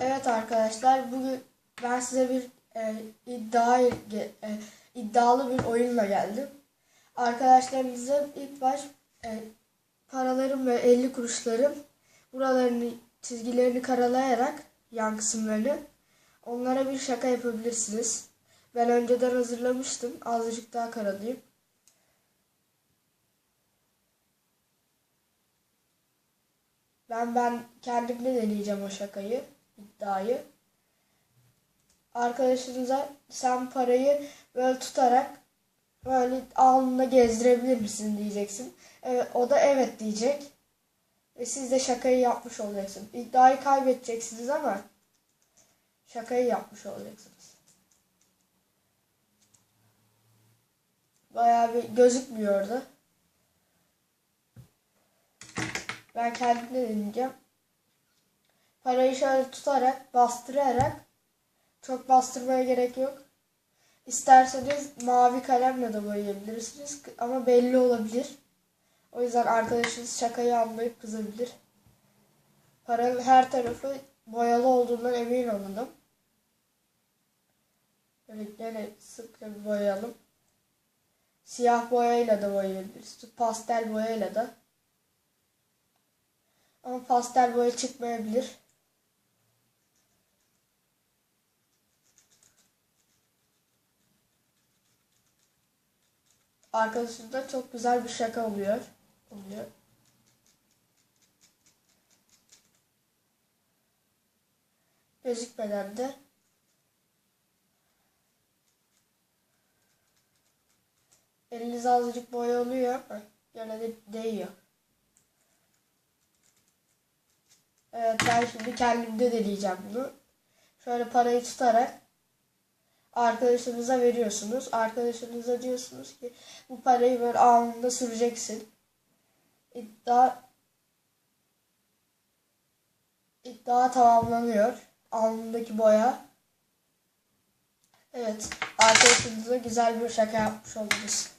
Evet arkadaşlar bugün ben size bir e, iddia e, iddialı bir oyunla geldim. Arkadaşlarınıza ilk baş e, paralarım ve 50 kuruşlarım buralarını çizgilerini karalayarak yan kısımlarını onlara bir şaka yapabilirsiniz. Ben önceden hazırlamıştım. Azıcık daha karalayayım. Ben ben kendimde deneyeceğim o şakayı, iddiayı. Arkadaşınıza sen parayı böyle tutarak böyle alnına gezdirebilir misin diyeceksin. Evet, o da evet diyecek. Ve siz de şakayı yapmış olacaksınız. İddiayı kaybedeceksiniz ama şakayı yapmış olacaksınız. Bayağı bir gözükmüyor orada. Ben kendimde deneyeceğim. Parayı şöyle tutarak, bastırarak çok bastırmaya gerek yok. İsterseniz mavi kalemle de boyayabilirsiniz ama belli olabilir. O yüzden arkadaşınız şakayı anlayıp kızabilir. Paranın her tarafı boyalı olduğundan emin olalım. Böyle gene sıkça bir boyayalım. Siyah boyayla da boyayabiliriz. Pastel boyayla da. Ama pastel boya çıkmayabilir. Arkadaşımda çok güzel bir şaka oluyor. Oluyor. Gözükmeden de eliniz azıcık boya oluyor gene de değiyor. Evet ben şimdi kendimde deneyeceğim bunu. Şöyle parayı tutarak arkadaşınıza veriyorsunuz. Arkadaşınıza diyorsunuz ki bu parayı böyle alnında süreceksin. İddia iddia tamamlanıyor. Alnındaki boya. Evet arkadaşınıza güzel bir şaka yapmış oldunuz.